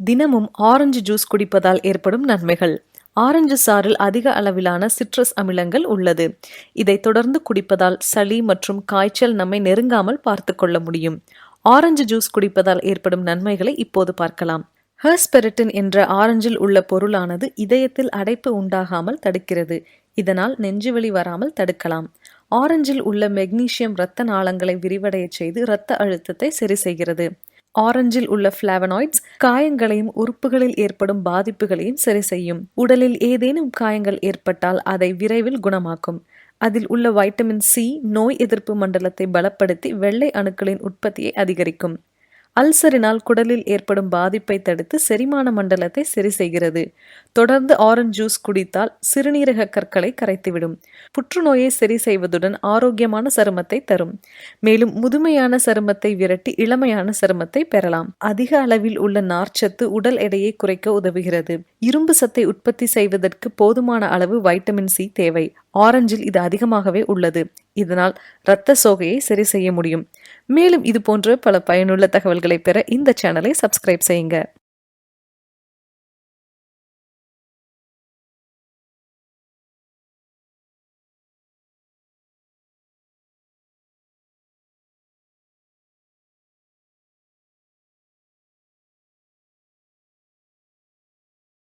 தினமும் orange juice குடிப்பதால் ஏற்படும் நன்மைகள். ஆரஞ்சு சாறில் அதிக அளவிலான சிட்ரஸ் அமிலங்கள் உள்ளது. இதை தொடர்ந்து குடிப்பதால் சளி மற்றும் காய்ச்சல் நம்மை நெருங்காமல் பார்த்து கொள்ள முடியும். ஆரஞ்சு ஜூஸ் குடிப்பதால் ஏற்படும் நன்மைகளை இப்போது பார்க்கலாம். ஹெர்ஸ்பெரிட்டின் என்ற ஆரஞ்சில் உள்ள பொருளானது இதயத்தில் அடைப்பு உண்டாகாமல் தடுக்கிறது. இதனால் நெஞ்சுவலி வராமல் தடுக்கலாம். ஆரஞ்சில் உள்ள மெக்னீசியம் இரத்த நாளங்களை விரிவடையச் செய்து இரத்த அழுத்தத்தை சரி செய்கிறது. ஆரஞ்சில் உள்ள ஃபிளாவனாய்ட்ஸ் காயங்களையும் உறுப்புகளில் ஏற்படும் பாதிப்புகளையும் சரி செய்யும். உடலில் ஏதேனும் காயங்கள் ஏற்பட்டால் அதை விரைவில் குணமாக்கும். அதில் உள்ள வைட்டமின் சி நோய் எதிர்ப்பு மண்டலத்தை பலப்படுத்தி வெள்ளை அணுக்களின் உற்பத்தியை அதிகரிக்கும். அல்சரினால் குடலில் ஏற்படும் பாதிப்பை தடுத்து செரிமான மண்டலத்தை சரி செய்கிறது. தொடர்ந்து ஆரஞ்சு ஜூஸ் குடித்தால் சிறுநீரக கற்களை கரைத்துவிடும். புற்றுநோயை சரி செய்வதுடன் ஆரோக்கியமான சருமத்தை தரும். மேலும் முதுமையான சருமத்தை விரட்டி இளமையான சருமத்தை பெறலாம். அதிக அளவில் உள்ள நார்ச்சத்து உடல் எடையை குறைக்க உதவுகிறது. இரும்பு சத்தை உற்பத்தி செய்வதற்கு போதுமான அளவு வைட்டமின் சி தேவை. ஆரஞ்சில் இது அதிகமாகவே உள்ளது. இதனால் இரத்த சோகையை சரி செய்ய முடியும். மேலும் இது போன்ற பல பயனுள்ள தகவல்களை பெற இந்த சேனலை சப்ஸ்கிரைப் செய்யுங்க.